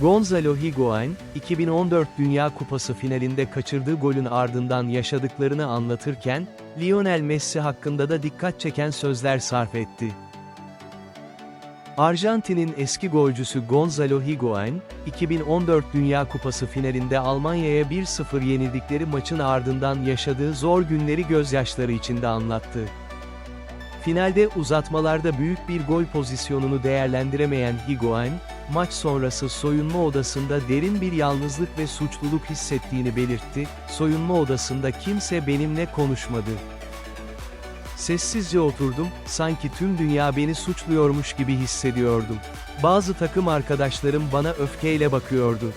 Gonzalo Higuain, 2014 Dünya Kupası finalinde kaçırdığı golün ardından yaşadıklarını anlatırken, Lionel Messi hakkında da dikkat çeken sözler sarf etti. Arjantin'in eski golcüsü Gonzalo Higuain, 2014 Dünya Kupası finalinde Almanya'ya 1-0 yenildikleri maçın ardından yaşadığı zor günleri gözyaşları içinde anlattı. Finalde uzatmalarda büyük bir gol pozisyonunu değerlendiremeyen Higuain, maç sonrası soyunma odasında derin bir yalnızlık ve suçluluk hissettiğini belirtti, soyunma odasında kimse benimle konuşmadı. Sessizce oturdum, sanki tüm dünya beni suçluyormuş gibi hissediyordum. Bazı takım arkadaşlarım bana öfkeyle bakıyordu.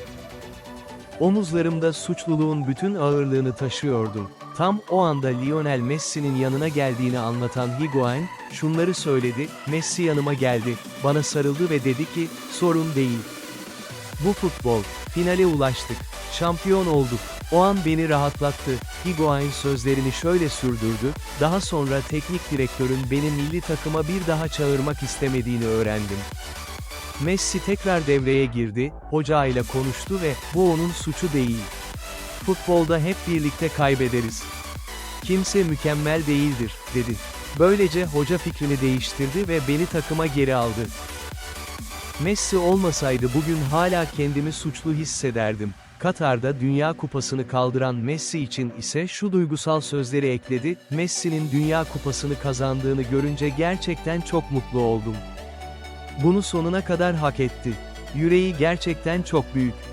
Omuzlarımda suçluluğun bütün ağırlığını taşıyordum. Tam o anda Lionel Messi'nin yanına geldiğini anlatan Higuain, şunları söyledi, Messi yanıma geldi, bana sarıldı ve dedi ki, sorun değil. Bu futbol, finale ulaştık, şampiyon olduk. O an beni rahatlattı. Higuain sözlerini şöyle sürdürdü, daha sonra teknik direktörün beni milli takıma bir daha çağırmak istemediğini öğrendim. Messi tekrar devreye girdi, hoca ile konuştu ve, bu onun suçu değil. Futbolda hep birlikte kaybederiz. Kimse mükemmel değildir, dedi. Böylece hoca fikrini değiştirdi ve beni takıma geri aldı. Messi olmasaydı bugün hala kendimi suçlu hissederdim. Katar'da Dünya Kupası'nı kaldıran Messi için ise şu duygusal sözleri ekledi, Messi'nin Dünya Kupası'nı kazandığını görünce gerçekten çok mutlu oldum. Bunu sonuna kadar hak etti. Yüreği gerçekten çok büyük.